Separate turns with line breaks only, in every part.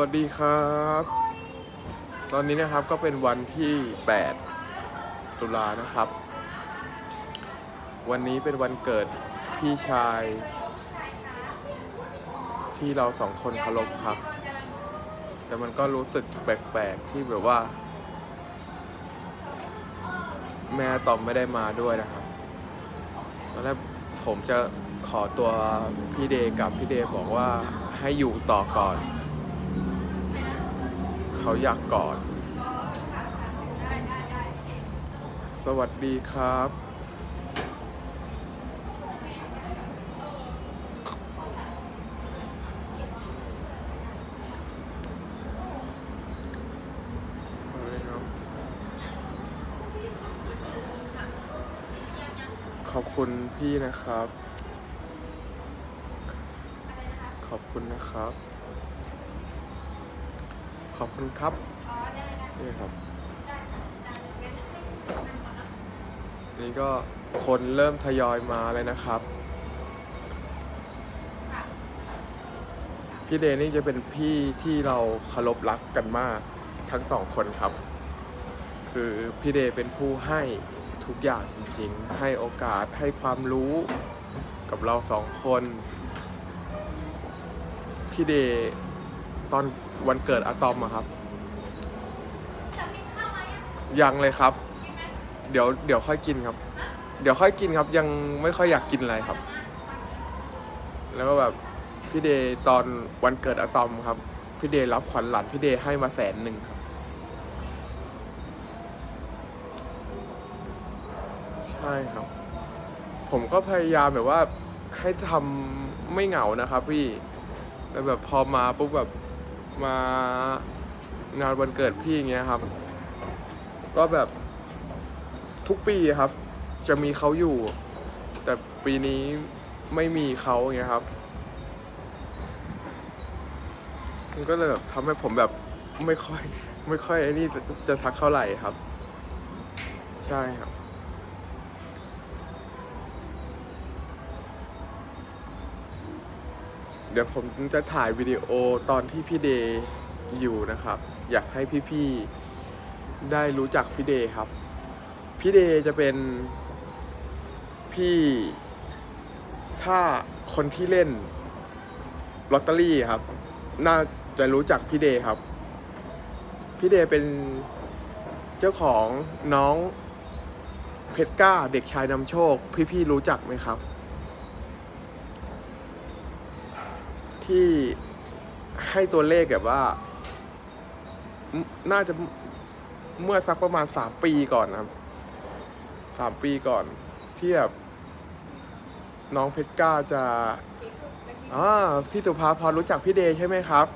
สวัสดีครับ ตอนนี้นะครับก็เป็นวันที่ 8 ตุลานะครับ วันนี้เป็นวันเกิดพี่ชาย ที่เราสองคนเคารพครับ แต่มันก็รู้สึกแปลกๆ ที่แบบว่า แม่ตอมไม่ได้มาด้วยนะครับตอนแรกผมจะขอตัวพี่เดกับพี่เดบอกว่าให้อยู่ต่อก่อน เขาอยากกอด สวัสดีครับเอาเลยครับ ขอบคุณพี่นะครับ ขอบคุณนะครับ ขอบคุณครับนี่ครับนี่ก็คนเริ่มทยอยมาเลยนะครับ พี่เดนี่จะเป็นพี่ที่เราเคารพรักกันมากทั้งสองคนครับ คือพี่เดเป็นผู้ให้ทุกอย่างจริงๆ ให้โอกาสให้ความรู้กับเราสองคน พี่เด ตอนวันเกิดอะตอมอะครับ ยังเลยครับ เดี๋ยวเดี๋ยวค่อยกินครับ เดี๋ยวค่อยกินครับ ยังไม่ค่อยอยากกินอะไรครับ แล้วก็แบบพี่เดย์ตอนวันเกิดอะตอมครับ พี่เดย์รับขวัญหลานพี่เดย์ให้มาแสนหนึ่งครับ ใช่ครับ ผมก็พยายามแบบว่าให้ทำไม่เหงานะครับ พี่แต่แบบพอมาปุ๊บแบบ มางานวันเกิดพี่อย่างเงี้ยครับ ก็แบบทุกปีครับ จะมีเขาอยู่ แต่ปีนี้ไม่มีเขาอย่างเงี้ยครับมันก็เลยแบบทำให้ผมแบบไม่ค่อย ไม่ค่อยไอ้นี่จะจะทักเท่าไหร่ครับ ใช่ครับ ดี๋ยวผมจะถ่ายวิดีโอตอนที่พี่เดย์อยู่นะครับ อยากให้พี่ๆได้รู้จักพี่เดย์ครับ พี่เดย์จะเป็นพี่ ถ้าคนที่เล่นลอตเตอรี่ครับ น่าจะรู้จักพี่เดย์ครับ พี่เดย์เป็นเจ้าของน้องเพชรก้าเด็กชายนำโชค พี่ๆรู้จักไหมครับ ที่ให้ตัวเลขแบบว่า น่าจะเมื่อสักประมาณสามปีก่อนนะครับสามปีก่อนที่แบบน้องเพชรก้าจะอ่าพี่สุภาพรรู้จักพี่เดย์ใช่ไหมครับ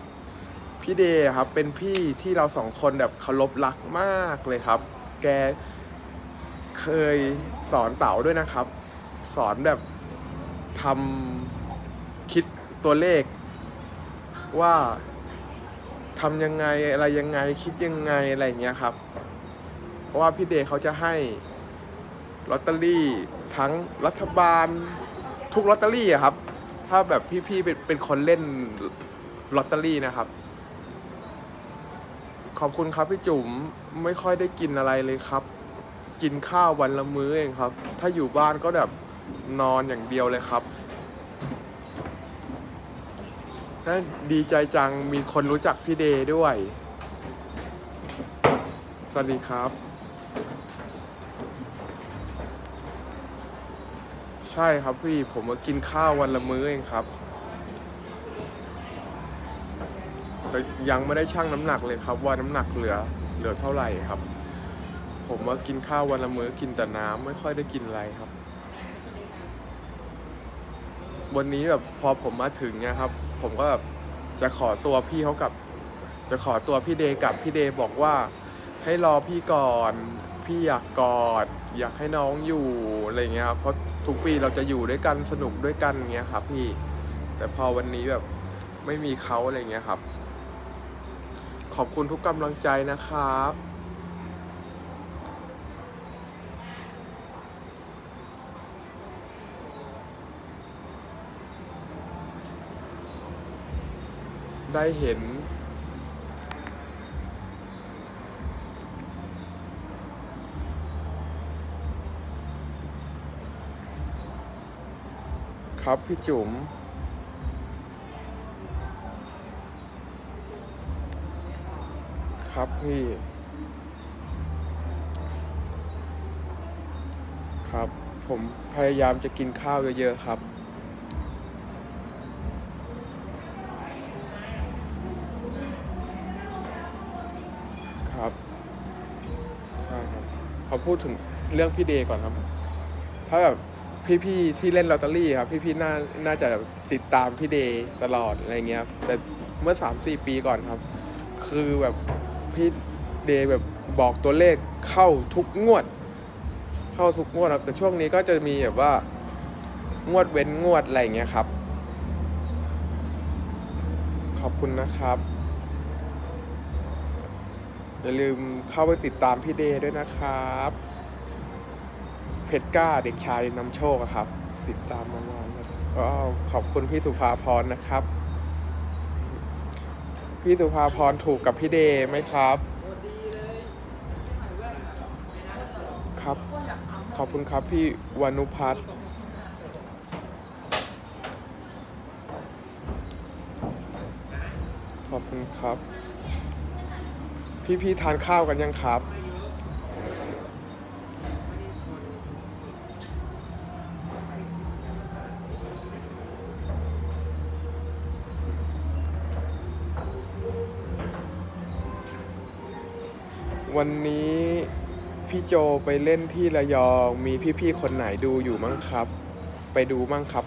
พี่เดย์ครับ เป็นพี่ที่เราสองคนแบบเคารพรักมากเลยครับ แกเคยสอนเต๋าด้วยนะครับ สอนแบบทำคิดตัวเลข ว่าทำยังไงอะไรยังไงคิดยังไงอะไรอย่างเงี้ยครับ เพราะว่าพี่เดย์เขาจะให้ลอตเตอรี่ทั้งรัฐบาลทุกลอตเตอรี่อะครับ ถ้าแบบพี่ๆเป็นเป็นคนเล่นลอตเตอรี่นะครับ ขอบคุณครับพี่จุ๋มไม่ค่อยได้กินอะไรเลยครับ กินข้าววันละมื้อเองครับ ถ้าอยู่บ้านก็แบบนอนอย่างเดียวเลยครับ น่าดีใจจังมีคนรู้จักพี่เดย์ด้วย สวัสดีครับ ใช่ครับพี่ผมมากินข้าววันละมื้อเองครับ แต่ยังไม่ได้ชั่งน้ำหนักเลยครับ ว่าน้ำหนักเหลือเหลือเท่าไหร่ครับ ผมมากินข้าววันละมื้อกินแต่น้ำไม่ค่อยได้กินอะไรครับ วันนี้แบบพอผมมาถึงเนี่ยครับ ผมก็แบบจะขอตัวพี่เขากับ จะขอตัวพี่เดย์กับพี่เดย์บอกว่า ให้รอพี่ก่อน พี่อยากกอด อยากให้น้องอยู่อะไรเงี้ยครับเพราะทุกปีเราจะอยู่ด้วยกันสนุกด้วยกันเงี้ยครับพี่ แต่พอวันนี้แบบไม่มีเขาอะไรเงี้ยครับ ขอบคุณทุกกำลังใจนะครับ ได้เห็น ครับพี่จุ๋มครับพี่ ครับ ผมพยายามจะกินข้าวเยอะๆครับ อพูดถึงเรื่องพี่เดก่อนครับ ถ้าแบบพี่ๆที่เล่นลอตเตอรี่ครับ พี่ๆน่าน่าจะติดตามพี่เดย์ตลอดอะไรเงี้ยครับแต่เมื่อสามสี่ปีก่อนครับ คือแบบพี่เดย์แบบบอกตัวเลขเข้าทุกงวด เข้าทุกงวดครับ แต่ช่วงนี้ก็จะมีแบบว่า งวดเว้นงวดอะไรเงี้ยครับ ขอบคุณนะครับ อย่าลืมเข้าไปติดตามพี่เดย์ด้วยนะครับ เพชรกล้าเด็กชายนำโชคครับ ติดตามมานานแล้วก็ขอบคุณพี่สุภาพรนะครับ พี่สุภาพรถูกกับพี่เดย์ไหมครับครับ ขอบคุณครับพี่วานุพัฒน์ขอบคุณครับ พี่ๆทานข้าวกันยังครับ วันนี้พี่โจไปเล่นที่ระยองมีพี่ๆคนไหนดูอยู่มั้งครับ ไปดูมั้งครับ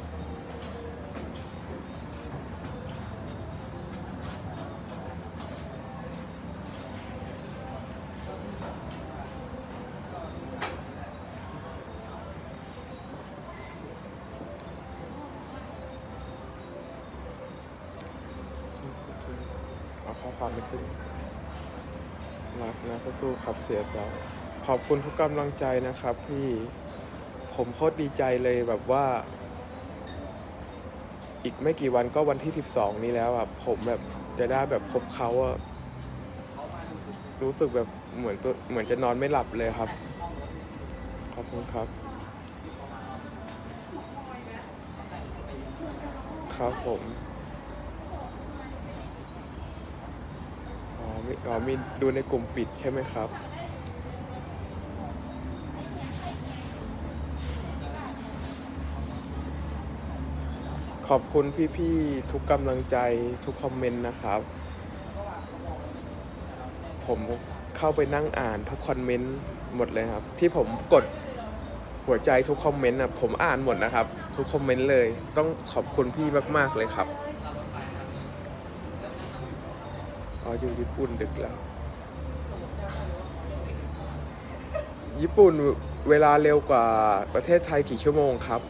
เอาข้อความไม่ขึ้น รักนะสู้ๆครับ เสียใจขอบคุณทุกกำลังใจนะครับพี่ผมโคตรดีใจเลยแบบว่า อีกไม่กี่วันก็วันที่12นี้แล้วอะผมแบบจะได้แบบพบเขาอะรู้สึกแบบเหมือนตัวเหมือนจะนอนไม่หลับเลยครับ ขอบคุณครับ ครับผมอ๋อมีอ๋อมีดูในกลุ่มปิดใช่ไหมครับ ขอบคุณพี่ๆทุกกำลังใจทุกคอมเมนต์นะครับ ผมเข้าไปนั่งอ่านทุกคอมเมนต์หมดเลยครับ ที่ผมกดหัวใจทุกคอมเมนต์นะผมอ่านหมดนะครับ ทุกคอมเมนต์เลย ต้องขอบคุณพี่มาก ๆเลยครับอ๋ออยู่ญี่ปุ่นดึกแล้ว ญี่ปุ่นเวลาเร็วกว่าประเทศไทยกี่ชั่วโมงครับ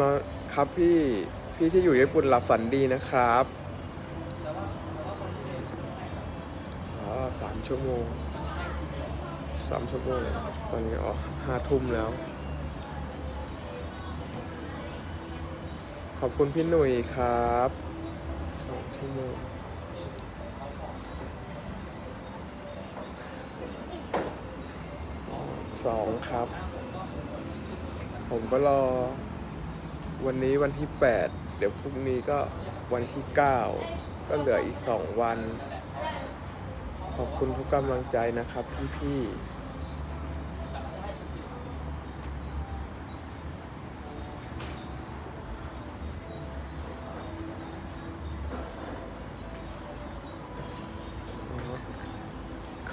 นะครับพี่พี่ที่อยู่ญี่ปุ่นหลับฝันดีนะครับอ๋อสามชั่วโมงสามชั่วโมง ตอนนี้อ๋อห้าทุ่มแล้ว ขอบคุณพี่หนุ่ยครับสองชั่วโมงสองครับ ผมก็รอ วันนี้วันที่ 8 เดี๋ยวพรุ่งนี้ก็วันที่ 9 ก็เหลืออีก 2 วัน ขอบคุณทุกกำลังใจนะครับพี่ๆ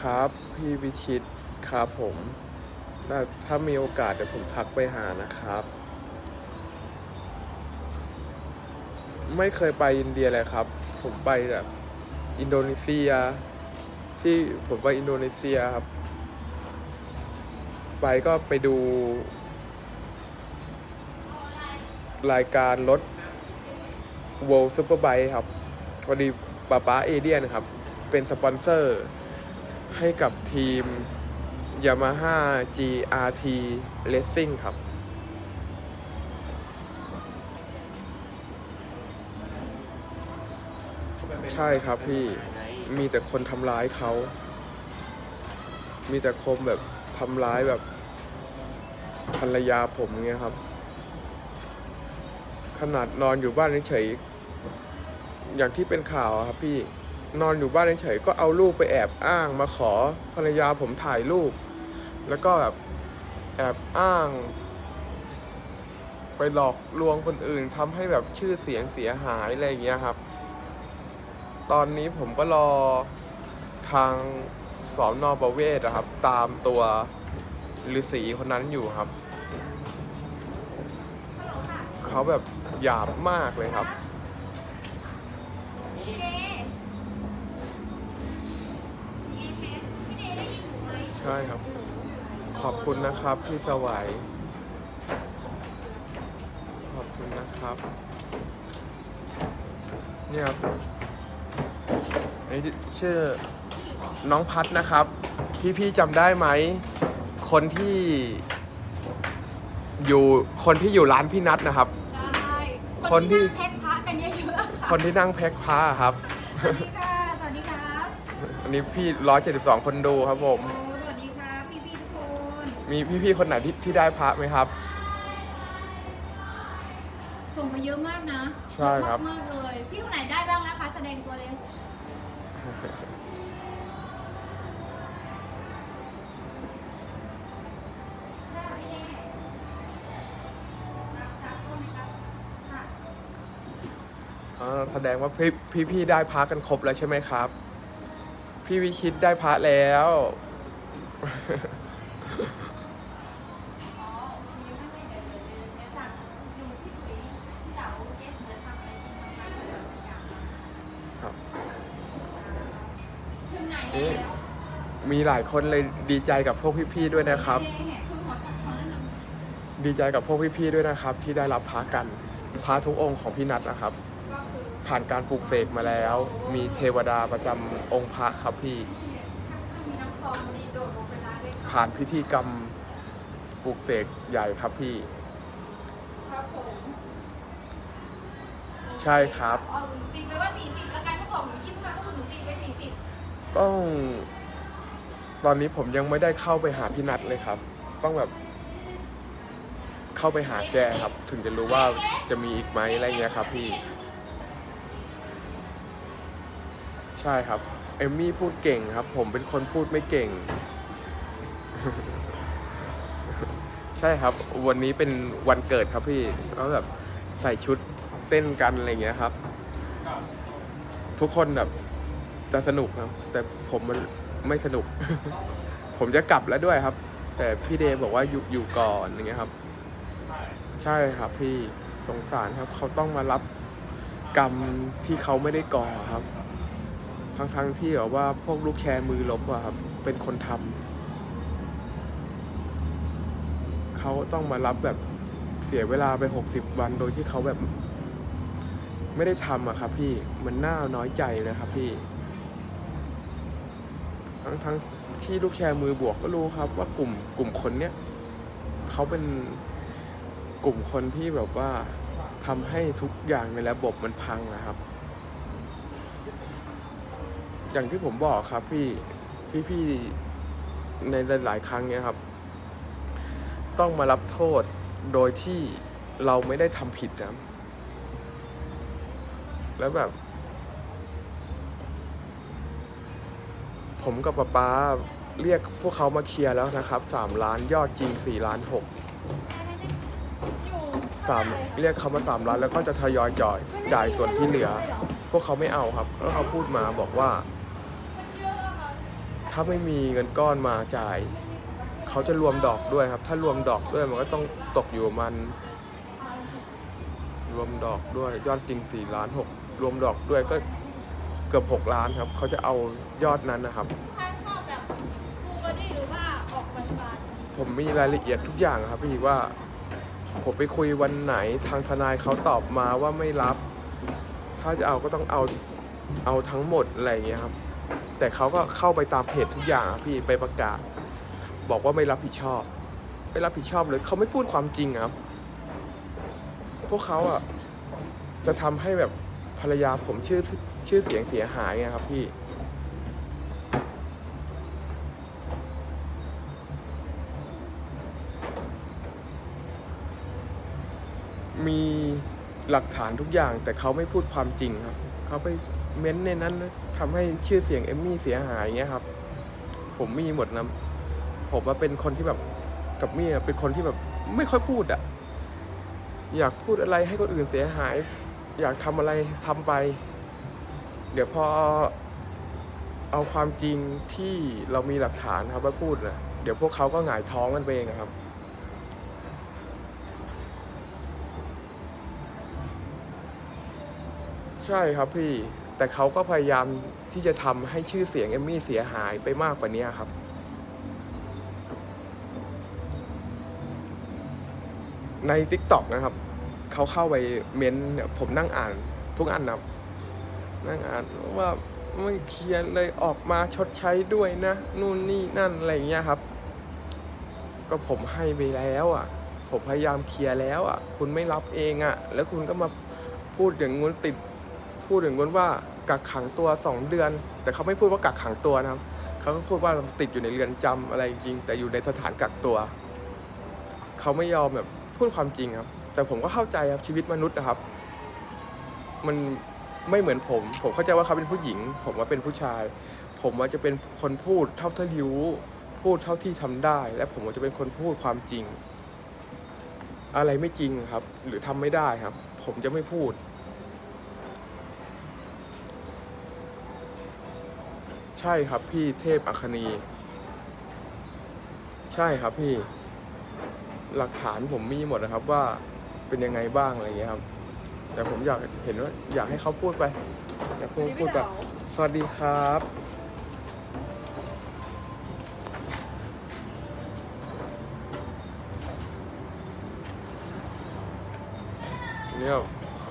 ครับพี่วิชิตครับผม ถ้าถ้ามีโอกาสเดี๋ยวผมทักไปหานะครับ ไม่เคยไปอินเดียเลยครับ ผมไปแบบอินโดนีเซีย ที่ผมไปอินโดนีเซียครับ ไปก็ไปดู รายการรถ World Superbike ครับพอดีป้าป้าเอเดียนครับ เป็นสปอนเซอร์ให้กับทีม Yamaha GRT Racing ครับ ช่ครับพี่มีแต่คนทำร้ายเขา มีแต่คมแบบทำร้ายแบบภรรยาผมเงี้ยครับ ขนาดนอนอยู่บ้านเฉยๆอย่างที่เป็นข่าวครับพี่นอนอยู่บ้านเฉยๆก็เอารูปไปแอบอ้างมาขอภรรยาผมถ่ายรูป แล้วก็แบบแอบอ้าง ไปหลอกลวงคนอื่นทำให้แบบชื่อเสียงเสียหายอะไรอย่างเงี้ยครับ ตอนนี้ผมก็รอทางสอนอประเวศอะครับ ตามตัวฤาษีคนนั้นอยู่ครับ เขาแบบหยาบมากเลยครับ ใช่ครับ ขอบคุณนะครับพี่สวัย ขอบคุณนะครับ เนี่ยครับ อันนี้ชื่อน้องพัดนะครับ พี่ๆจำได้ไหม คนที่อยู่คนที่อยู่ร้านพี่นัทนะครับ
ใช่
คนที่
งแพ็คพระกันเยอะๆค่ะ
คนที่นั่งแพ็คผ้าครับ
สวัสดีค่ะ สวัสดีครับ
อันนี้พี่ร้อยเจ็ดสิบสองคนดูครับผม
โอ้สวัสดีครับพี่พี่ๆทุกคน
มีพี่ๆคนไหนที่ที่ได้พระไหมครับ
ส่งมาเยอะมากนะ
ใช่ครับ
เยอะมากๆเลย พี่คนไหนได้บ้างนะคะ แสดงตัวเลย
อ่าแสดงว่าพี่พี่พี่ได้พระกันครบแล้วใช่ไหมครับ พี่วิคิตได้พระ
แล้ว
มีหลายคนเลยดีใจกับพวกพี่ๆด้วยนะครับ
เอ๊ะคุณขอจับขอแนะนำ
ดีใจกับพวกพี่ๆด้วยนะครับ ที่ได้รับพระกันพระทุกองค์ของพี่นัทนะครับ
ก็คือ
ผ่านการปลูกเสกมาแล้ว มีเทวดาประจำองค์พระครับพี่
มีน้ำคลองมีโดดลงไปล้างด้วยค่ะ
ผ่านพิธีกรรมปลูกเสกใหญ่ครับพี่
ครับผม
ใช่ครับ
เอาหนูตีไปว่า 40 แล้วกันถ้าบอกหนู25ก็คือหนูตีไป 40
ต้อง ตอนนี้ผมยังไม่ได้เข้าไปหาพี่นัทเลยครับ ต้องแบบ เข้าไปหาแกครับ ถึงจะรู้ว่าจะมีอีกไหมอะไรเงี้ยครับ พี่ ใช่ครับ เอมมี่พูดเก่งครับ ผมเป็นคนพูดไม่เก่ง ใช่ครับ วันนี้เป็นวันเกิดครับพี่ก็แบบใส่ชุดเต้นกันอะไรเงี้ยครับ ทุกคนแบบจะสนุกครับ แต่ผมมัน ไม่สนุก ผมจะกลับแล้วด้วยครับ แต่พี่เดย์บอกว่าอยู่อยู่ก่อนอย่างเงี้ยครับ ใช่ครับพี่สงสารครับ เขาต้องมารับกรรมที่เขาไม่ได้ก่อครับ ทั้งทั้งที่แบบว่าพวกลูกแชร์มือลบอะครับ เป็นคนทำเขาต้องมารับแบบเสียเวลาไปหกสิบวันโดยที่เขาแบบ ไม่ได้ทำอะครับ พี่มันน่าน้อยใจนะครับ พี่ ทั้งทั้งที่ลูกแชร์มือบวกก็รู้ครับ ว่ากลุ่มกลุ่มคนเนี้ยเขาเป็นกลุ่มคนที่แบบว่าทำให้ทุกอย่างในระบบมันพังนะครับ อย่างที่ผมบอกครับพี่พี่พี่ในหลายๆครั้งเนี้ยครับ ต้องมารับโทษโดยที่เราไม่ได้ทำผิดนะแล้วแบบ ผมกับป๊าป๊าเรียกพวกเขามาเคลียร์แล้วนะครับสามล้านยอดจริงสี่ล้านหกสามเรียกเขามาสามล้านแล้วก็จะทยอยจ่ายจ่ายส่วนที่เหลือ พวกเขาไม่เอาครับ แล้วเขาพูดมาบอกว่า ถ้าไม่มีเงินก้อนมาจ่าย เขาจะรวมดอกด้วยครับ ถ้ารวมดอกด้วยมันก็ต้องตกอยู่มันรวมดอกด้วยยอดจริงสี่ล้านหกรวมดอกด้วยก็เกือบหกล้านครับ เขาจะเอา ยอดนั้นนะครับ
ถ้าชอบแบบฟูบอดี้หรือว่าออกบาน
ผมมีรายละเอียดทุกอย่างครับพี่ว่า ผมไปคุยวันไหนทางทนายเขาตอบมาว่าไม่รับ ถ้าจะเอาก็ต้องเอาเอาทั้งหมดอะไรอย่างเงี้ยครับ แต่เขาก็เข้าไปตามเพจทุกอย่างอะพี่ไปประกาศ บอกว่าไม่รับผิดชอบ ไม่รับผิดชอบเลยเขาไม่พูดความจริงอะครับ พวกเขาอะจะทำให้แบบภรรยาผมชื่อชื่อเสียงเสียหายไงครับพี่ มี หลักฐานทุกอย่าง แต่เขาไม่พูดความจริงครับ เขาไปเม้นในนั้นทำให้ชื่อเสียงเอมมี่เสียหายเงี้ยครับ ผมมีหมดนะผมว่าเป็นคนที่แบบกับมี่เป็นคนที่แบบไม่ค่อยพูดอะอยากพูดอะไรให้คนอื่นเสียหาย อยากทำอะไรทำไป เดี๋ยวพอเอาความจริงที่เรามีหลักฐานครับมาพูดนะเดี๋ยวพวกเขาก็หงายท้องกันไปเองครับ ใช่ครับพี่ แต่เขาก็พยายามที่จะทำให้ชื่อเสียงเอมมี่เสียหายไปมากกว่านี้ครับ ใน t ิ k t o k นะครับ เขาเข้าไปเม้นต์ผมนั่งอ่านทุกอันนะครับ นั่งอ่านว่าไม่เคลียร์เลยออกมาชดใช้ด้วยนะ นู่นนี่นั่นอะไรอย่างเงี้ยครับ ก็ผมให้ไปแล้วอะ ผมพยายามเคลียร์แล้วอะ คุณไม่รับเองอะ แล้วคุณก็มาพูดอย่างงู้นติด พูดอย่างวนว่ากักขังตัวสองเดือน แต่เขาไม่พูดว่ากักขังตัวนะครับเขาก็พูดว่าติดอยู่ในเรือนจำอะไรจริง แต่อยู่ในสถานกักตัว เขาไม่ยอมแบบพูดความจริงครับ แต่ผมก็เข้าใจครับชีวิตมนุษย์นะครับ มันไม่เหมือนผม ผมเข้าใจว่าเขาเป็นผู้หญิง ผมว่าเป็นผู้ชาย ผมว่าจะเป็นคนพูดเท่าที่รู้พูดเท่าที่ทำได้ และผมว่าจะเป็นคนพูดความจริง อะไรไม่จริงครับ หรือทำไม่ได้ครับ ผมจะไม่พูด ใช่ครับพี่เทพอัคนี ใช่ครับพี่ หลักฐานผมมีหมดนะครับว่าเป็นยังไงบ้างอะไรอย่างเงี้ยครับ แต่ผมอยากเห็นว่าอยากให้เขาพูดไปอยากให้เขาพูดแบบสวัสดีครับ เนี่ย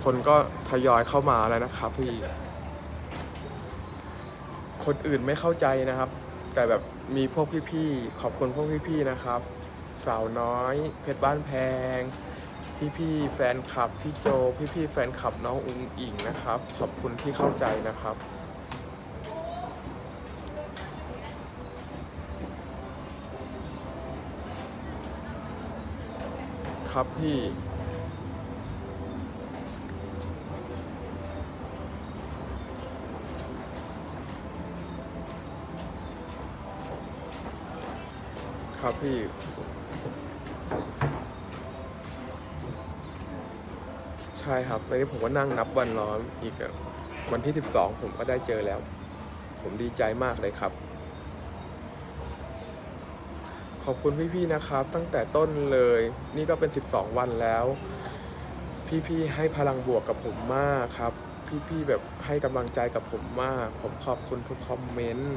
คนก็ทยอยเข้ามาแล้วนะครับพี่ คนอื่นไม่เข้าใจนะครับ แต่แบบมีพวกพี่ๆขอบคุณพวกพี่ๆนะครับ สาวน้อย เพชรบ้านแพง พี่ๆแฟนคลับพี่โจ พี่ๆแฟนคลับน้องอุ้งอิงนะครับ ขอบคุณที่เข้าใจนะครับครับพี่ ครับพี่ใช่ครับแล้วนี้ผมก็นั่งนับวันร้อนอีกวันที่ 12 ผมก็ได้เจอแล้ว ผมดีใจมากเลยครับ ขอบคุณพี่ๆนะครับ ตั้งแต่ต้นเลย นี่ก็เป็น 12 วันแล้ว พี่ๆให้พลังบวกกับผมมากครับ พี่ๆแบบให้กำลังใจกับผมมาก ผมขอบคุณทุกคอมเมนต์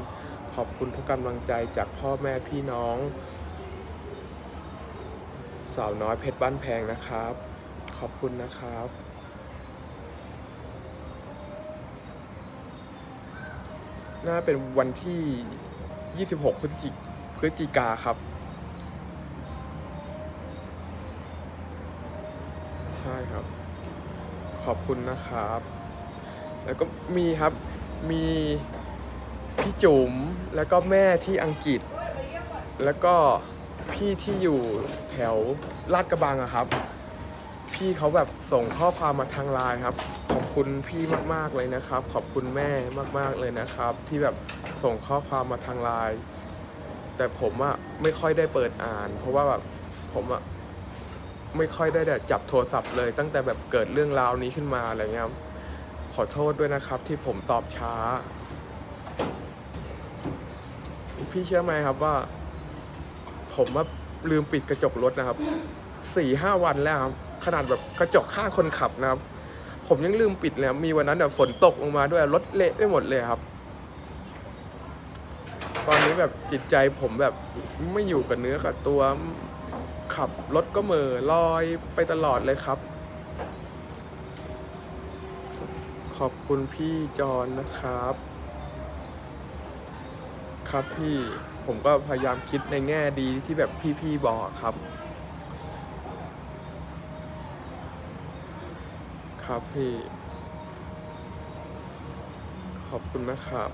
ขอบคุณทุกกำลังใจจากพ่อแม่พี่น้อง สาวน้อยเพชรบ้านแพงนะครับ ขอบคุณนะครับน่าเป็นวันที่ 26 พฤศจิพฤศจิกาครับ ใช่ครับ ขอบคุณนะครับ แล้วก็มีครับ มีพี่จุ๋ม แล้วก็แม่ที่อังกฤษ แล้วก็ พี่ที่อยู่แถวลาดกระบังอะครับ พี่เขาแบบส่งข้อความมาทางไลน์ครับ ขอบคุณพี่มากๆเลยนะครับ ขอบคุณแม่มากๆเลยนะครับ ที่แบบส่งข้อความมาทางไลน์แต่ผมอะไม่ค่อยได้เปิดอ่าน เพราะว่าแบบผมอะไม่ค่อยได้แบบจับโทรศัพท์เลย ตั้งแต่แบบเกิดเรื่องราวนี้ขึ้นมาอะไรเงี้ยครับขอโทษด้วยนะครับ ที่ผมตอบช้า พี่เชื่อไหมครับว่า ผมว่าลืมปิดกระจกรถนะครับสี่ห้าวันแล้วครับขนาดแบบกระจกข้างคนขับนะครับ ผมยังลืมปิดเลยมีวันนั้นแบบฝนตกลงมาด้วยรถเละไปหมดเลยครับ ตอนนี้แบบจิตใจผมแบบไม่อยู่กับเนื้อกับตัวขับรถก็เหม่อลอยไปตลอดเลยครับ ขอบคุณพี่จอนนะครับ ครับพี่ ผมก็พยายามคิดในแง่ดีที่แบบพี่ๆบอกครับ ครับพี่ ขอบคุณนะครับ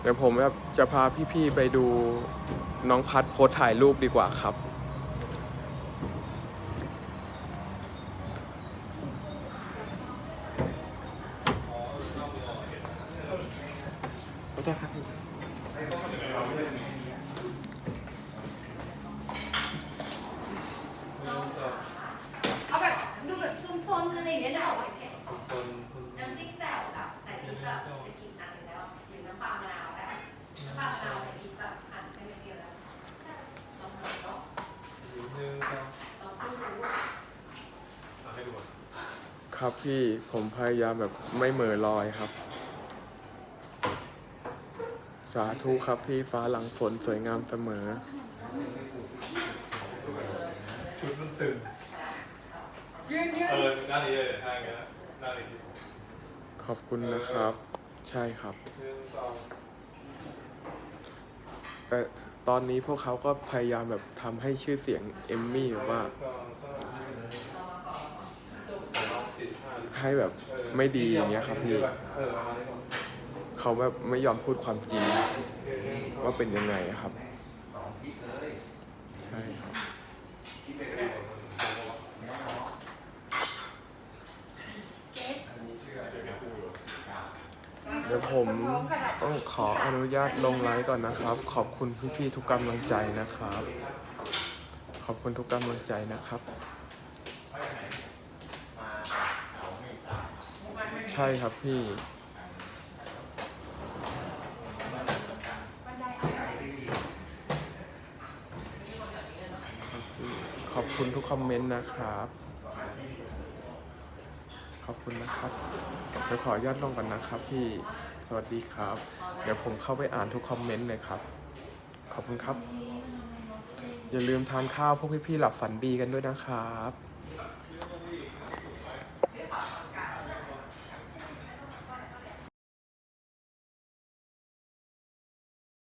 เดี๋ยวผมจะพาพี่ๆไปดูน้องพัดโพสถ่ายรูปดีกว่าครับ ขอโทษครับพี่
เอาแบบดูแบบซนๆอะไรอย่างเงี้ยได้ออกไหมเผ็ดน้ำจิ้มแจ่วกับใส่พริกแบบใส่กลิ่นอันหนึงแล้วหรือน้ำปลามะนาวได้น้ำปลามะนาวใส่พริกแบบหั่นให้ไม่เปรี้ยวแล้วลองทำเนาะลองพูดดู
ครับพี่ผมพยายามแบบไม่เหม่อลอยครับ สาธุครับพี่ฟ้าหลังฝนสวยงามเสมอ
ชุดมันตึงเออหน้านี้เลยท่าอย่างเงี้ยหน้านี้
ขอบคุณนะครับ ใช่ครับ
หนึ่งสอง
แต่ตอนนี้พวกเขาก็พยายามแบบทำให้ชื่อเสียงเอมมี่แบบว่า
สองสามลองสี่ห้า
ให้แบบไม่ดีอย่างเงี้ยครับพี่
เขา
แบบไม่ยอมพูดความจริงว่าเป็นยังไงครับใช่ครับเดี๋ยวผมต้องขออนุญาตลงไลฟ์ก่อนนะครับ ขอบคุณพี่ๆทุกกำลังใจนะครับ ขอบคุณทุกกำลังใจนะครับ ใช่ครับพี่ ขอบคุณทุกคอมเมนต์นะครับ ขอบคุณนะครับเดี๋ยวขออนุญาตลงก่อนนะครับพี่ สวัสดีครับ เดี๋ยวผมเข้าไปอ่านทุกคอมเมนต์เลยครับ ขอบคุณครับ อย่าลืมทานข้าวพวกพี่ๆหลับฝันดีกันด้วยนะครับ